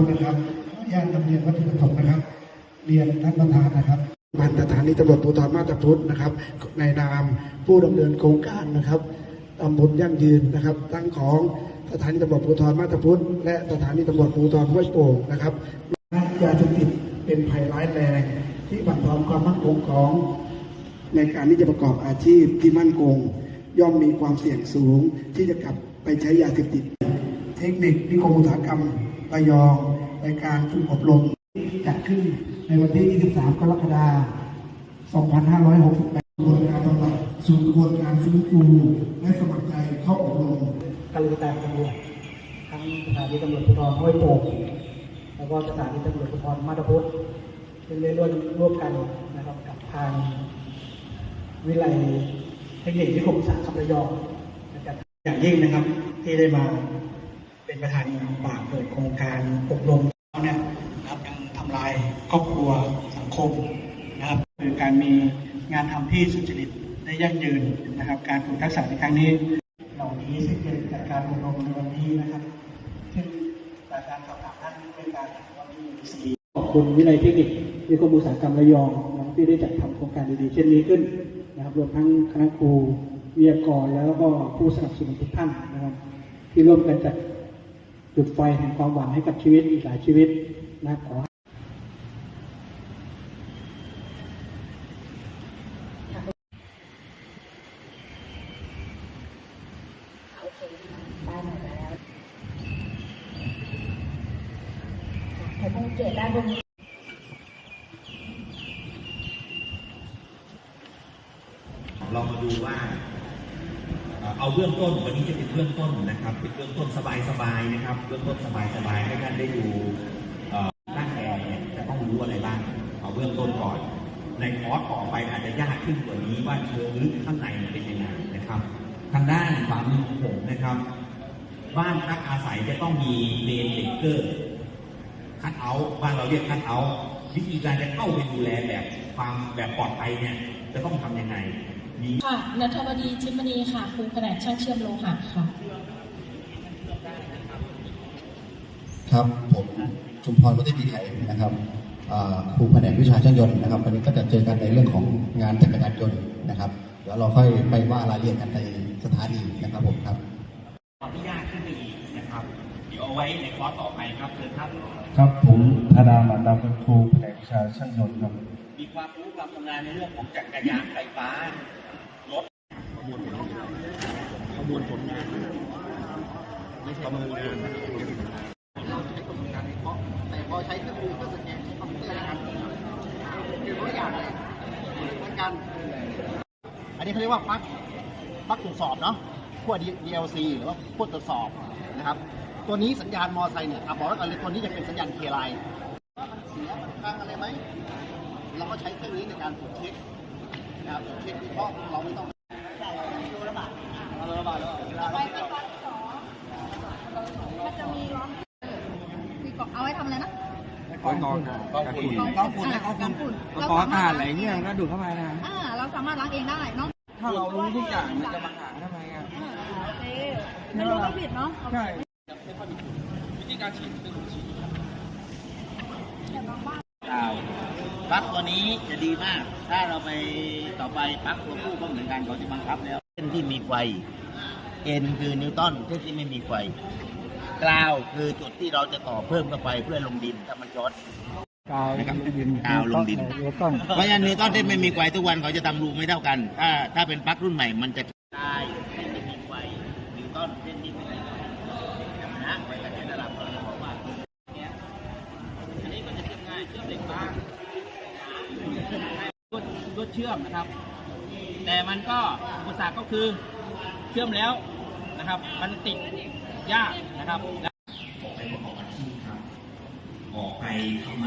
ุนะครับญาตินำเรียนวัตถุประสงค์นะครับ เรียนท่านประธานนะครับพันสถานีตำรวจภูธรมาตรพุทธนะครับ ในนามผู้ดำเนินโครงการนะครับตำบลยั่งยืนนะครับ ทั้งของสถานีตำรวจภูธรมาตรพุทธและสถานีตำรวจภูธรห้วยโป่งนะครับยาเสพติดเป็นภัยร้ายแรงที่บั่นทอนความมั่นคงของ ในการที่จะประกอบอาชีพที่มั่นคง ย่อมมีความเสี่ยงสูงที่จะกลับไปใช้ยาเสพติด เทคนิคนิคมอุตสาหกรรมระยอง ในการฝึกอบรมจัดขึ้นในวันที่ 23 กรกฎาคม 2568กระบวนการบำบัดสู่กระบวนการฟื้นฟูและสมัครใจเข้าอบรมกำลังแต่ตำรวจทั้งสถานีตำรวจภูธรห้วยโป่งแล้วก็สถานีตำรวจภูธรมาตรพุทธซึ่งได้ร่วมร่วมกันนะครับกับทางวิไลเทคนิคนิคมสาหกรรมระยองนะครับอย่างยิ่งนะครับที่ได้มา เป็นประธานปากเปิดโครงการอบรมเนี่ยนะครับยังทำลายครอบครัวสังคมนะครับคือการมีงานทำที่สุจริตได้ยั่งยืนนะครับ การฝึกทักษะในครั้งนี้ เหล่านี้ซึ่งเกิดจากการอบรมในวันนี้นะครับซึ่งจากการสอบถามท่านเป็นการวันที่สี่ขอบคุณวิไลเทคนิคนิคมอุตสาหกรรมระยองนะครับที่ได้จัดทำโครงการดีๆเช่นนี้ขึ้นนะครับรวมทั้งคณะครูวิทยากรแล้วก็ผู้สนับสนุนทุกท่านนะครับที่ร่วมกันจัด จุดไฟแห่งความหวังให้กับชีวิตอีกหลายชีวิตนะครับขอเคได้หมดแล้วแต่ต้งเกตด้านบนนี้เรามาดูว่า เอาเบื้องต้นวันนี้จะเป็นเบื้องต้นนะครับ เป็นเบื้องต้นสบายๆนะครับ เบื้องต้นสบายๆให้ท่านได้ดูเอ่อด้านแอร์เนี่ยจะต้องรู้อะไรบ้างเอาเบื้องต้นก่อน ในคอร์สต่อไปอาจจะยากขึ้นกว่านี้ว่าเชิงลึกข้างในเป็นยังไงนะครับ ทางด้านขวามือของผมนะครับ บ้านพักอาศัยจะต้องมีเมนเบเกอร์คัดเอาท์บ้านเราเรียกคัดเอาท์วิธีการจะเข้าไปดูแลแบบความแบบปลอดภัยเนี่ยจะต้องทำยังไง มีค่ะนัทวดีชิมณีค่ะครูแผนกช่างเชื่อมโลหะค่ะ ครับผมชุมพรวัฒนีไขนะครับอ่าครูแผนกวิชาช่างยนต์นะครับวันนี้ก็จะเจอกันในเรื่องของงานจักรยานยนต์นะครับเดี๋ยวเราค่อยไปว่ารายละเอียดกันในสถานีนะครับผมครับความที่ยากขึ้นไปอีกนะครับเดี๋ยวเอาไว้ในคอร์สต่อไปครับเชิญครับครับผมธนาหมันดำเป็นครูแผนกวิชาช่างยนต์ครับมีความรู้ความชำนาญในเรื่องของจักรยานไฟฟ้ารถ ประมวลผลงานประมวลผลงานไม่ใช่ประมวลงานแต่พอใช้เครื่องมือเครื่องสแกนคอมพิวเตอร์นะครับคือตัวอย่างเลยเหมือนกัน อันนี้เขาเรียกว่าปลั๊กปลั๊กตรวจสอบเนาะพวก DLC หรือว่าพวกตรวจสอบนะครับ ตัวนี้สัญญาณมอไซค์เนี่ยอบอกว้ก่อนเลยตัวนี้จะเป็นสัญญาณเคไลน์ว่ามันเสียมันพังอะไรไหมเราก็ใช้เครื่องนี้ในการตรวจเช็คนะครับตรวจเช็ควิเคราะห์เราไม่ต้อง ระบาดแล้วเวลาเรามันจะมีล้อมมีกล่องเอาไว้ทำอะไรนะกองกองกองฝุ่นกล่องฝุ่นนะกล่องฝุ่นกองอากาศอะไรเงี้ยมันก็ดูดเข้าไปนะอ่าเราสามารถล้างเองได้เนาะถ้าเรารู้ทุกอย่างมันจะมาหาทำไมอะอ่าโอเคไม่รู้ไม่ผิดเนาะใช่ดาวปลั๊กตัวนี้จะดีมาก ถ้าเราไปต่อไปปลั๊กตัวผู้ก็เหมือนกันเขาจะบังคับแล้วเส้นที่มีไฟ N คือนิวตันเส้นที่ไม่มีไฟกราวคือจุดที่เราจะต่อเพิ่มเข้าไปเพื่อลงดินถ้ามันช็อตกาวนะครับดินกาวลงดินเอต้องเพราะฉะนั้นนิวตันที่ไม่มีไฟทุกวันเขาจะทำรูไม่เท่ากัน ถ้าถ้าเป็นปลั๊กรุ่นใหม่มันจะตายเส้นที่มีไฟนิวตันเส้นที่ไม่มีไฟนะไฟกันในระดับเราจะบอกว่าเนี่ยอันนี้ก็จะเชื่อมง่ายเชื่อมเหล็กบางรถรถเชื่อมนะครับ แต่มันก็อุปสรรคก็คือเชื่อมแล้วะครับ มันติดยากนะครับ ออกไปประกอบอาชีพครับออกไปทำอะไร